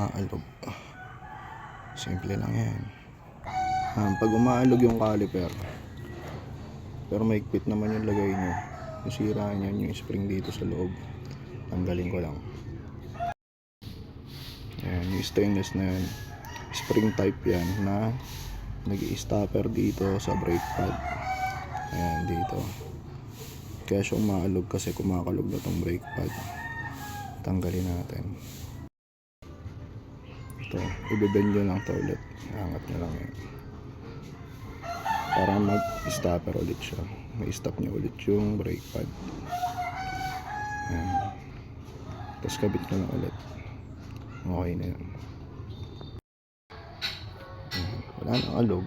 umaalog. Simple lang yan. Um, pag umaalog yung caliper, pero maigpit naman yung lagay nyo. Yung sira yung spring dito sa loob. Tanggalin ko lang. Ayan, yung stainless na yan. Spring type yan na nag stopper dito sa brake pad. Ayan, dito. Kaya siya umaalog kasi kumakalog na tong brake pad. Tanggalin natin. Ito, ibibend nyo lang to ulit. Angat nyo lang yan. Para mag-stopper ulit siya. May stop nyo ulit yung brake pad. Ayan. Tapos kabit nyo lang ulit. Okay na yan. Wala nang alog.